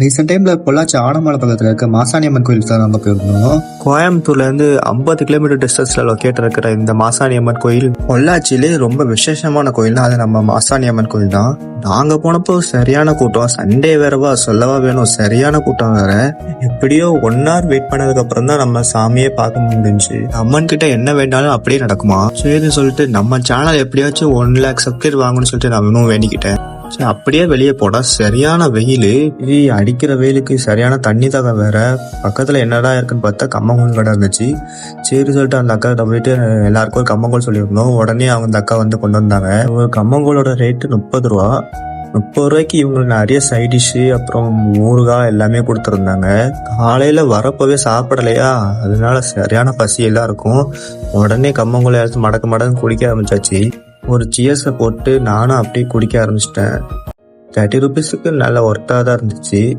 Recent டைம்ல பொள்ளாச்சி ஆனமலை பக்கத்துல இருக்க மாசாணி அம்மன் தான் நம்ம போயிருந்தோம். கோயம்புத்தூர்ல இருந்து ஐம்பது கிலோமீட்டர் டிஸ்டன்ஸ்ல லொக்கேட் இருக்கிற இந்த மாசாணி அம்மன் கோயில் பொள்ளாச்சியிலே ரொம்ப விசேஷமான கோயில்னா அது நம்ம மாசாணி அம்மன் கோயில் தான். நாங்க போனப்போ சரியான கூட்டம் சண்டே வேறவா சொல்லவா வேணும் சரியான கூட்டம் வேற. எப்படியோ ஒன் ஹவர் வெயிட் பண்ணதுக்கு அப்புறம் தான் நம்ம சாமியே பார்க்க முடிஞ்சு அம்மன் கிட்ட என்ன வேண்டாலும் அப்படியே நடக்குமா? சரின்னு சொல்லிட்டு நம்ம சேனல் எப்படியாச்சும் ஒன் லேக் சப்ஸ்கிரைப் வாங்கணும்னு சொல்லிட்டு நான் இன்னும் வேண்டிக்கிட்டேன். அப்படியே வெளியே போனா சரியான வெயில். அடிக்கிற வெயிலுக்கு சரியான தண்ணி தகை வேற. பக்கத்துல என்னடா இருக்குன்னு பார்த்தா கம்மங்கூழ் கடை இருந்துச்சு. சரி சொல்லிட்டு அந்த அக்கா கிட்ட போயிட்டு எல்லாருக்கும் ஒரு கம்மங்கூழ் சொல்லியிருந்தோம். உடனே அவங்க அந்த அக்கா வந்து கொண்டு வந்தாங்க. ஒரு கம்மங்கூழோட ரேட்டு முப்பது ரூபா. முப்பது ரூபாய்க்கு இவங்களுக்கு நிறைய சைட் டிஷ்ஷு அப்புறம் ஊறுகாய் எல்லாமே கொடுத்துருந்தாங்க. காலையில் வரப்போவே சாப்பிடலையா? அதனால சரியான பசி எல்லாம் இருக்கும். உடனே கம்மங்கூழ் எடுத்து மடக்கு மடக்கு குடிக்க ஆரம்பிச்சாச்சு. ஒரு சியர்ஸை போட்டு நானும் அப்படியே குடிக்க ஆரம்பிச்சிட்டேன். தேர்ட்டி ருபீஸுக்கு நல்ல ஒர்த்தாக தான் இருந்துச்சு.